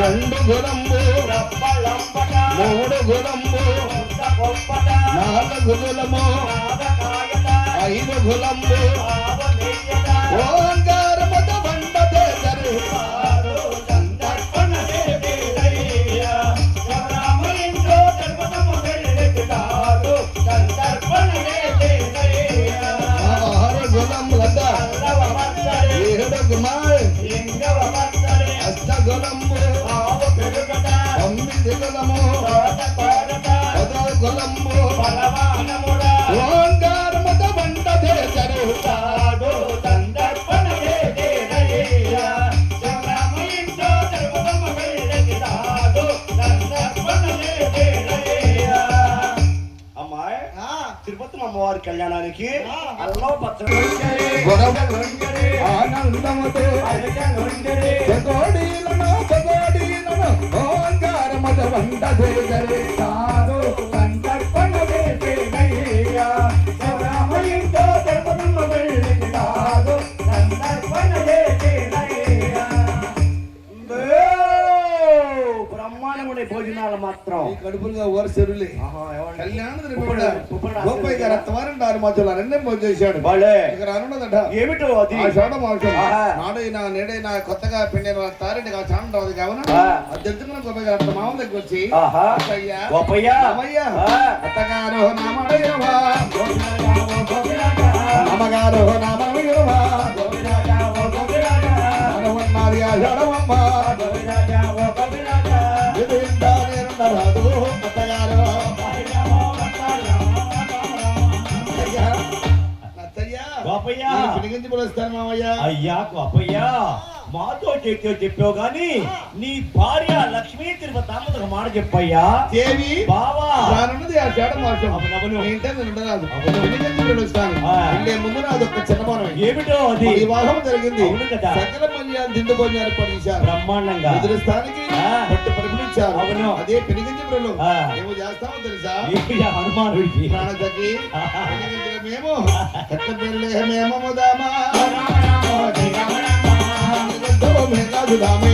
రెండు గులంబు మూడు గులంబు నాలుగు గులము ఐదు గులంబు మత్తడి, ఏడు గుమాల్ లింగవ మత్తడి, అష్ట గులంబు ఆవు పెరుగట, తొమ్మిది గులము తోట తిరుపతి అమ్మవారి కళ్యాణానికి అల్లం పచ్చడి ఆనందముతో బ్రహ్మాండముడి భోజనాలు మాత్రం. కడుపులుగా ఓర చెరువులే. కళ్యాణ గోపయ్య గారు అత్తవారంటారు మధ్యలో రెండే మోజు చేశాడు. వాళ్ళే. ఇక రానున్నదట. ఏమిటో అది. నాడైనా నేడైనా కొత్తగా పిండిన తారెండి కాదు చాలా రాదు. కావున ఆ. అది తెలుసుకున్న గోపయ్య గారు అత్త మామ దగ్గర వచ్చి. అత్తగారు అమ్మగారు మనవన్నది ఆ పిలిగించి పిలుస్తాను మామయ్య. అయ్యా మాతో చేతితో చెప్పావు గాని నీ భార్య లక్ష్మీ తిరుపతమ్మ ఒక మాట చెప్పయ్యా. దేవి బావా. రానున్నది ఆ ఉండరాదు. పిలిగించి పిలుస్తాను. వెళ్ళే ముందు నాది ఒక చిన్న ఏమిటో అది? వివాహం జరిగింది. సకల మన్యాలు దిండు భోజనం ఏర్పాటు చేశారు బ్రహ్మాండంగా ఎదురుస్తానికి. పట్టు పరిమిణించారు అవును. అదే పెనిగించులు ఆ. మేము చేస్తామో తెలుసా హనుమానుడికి పెనిగించిన మేము కట్ట పెళ్ళే మేము ముదామా మేఘాదుదామే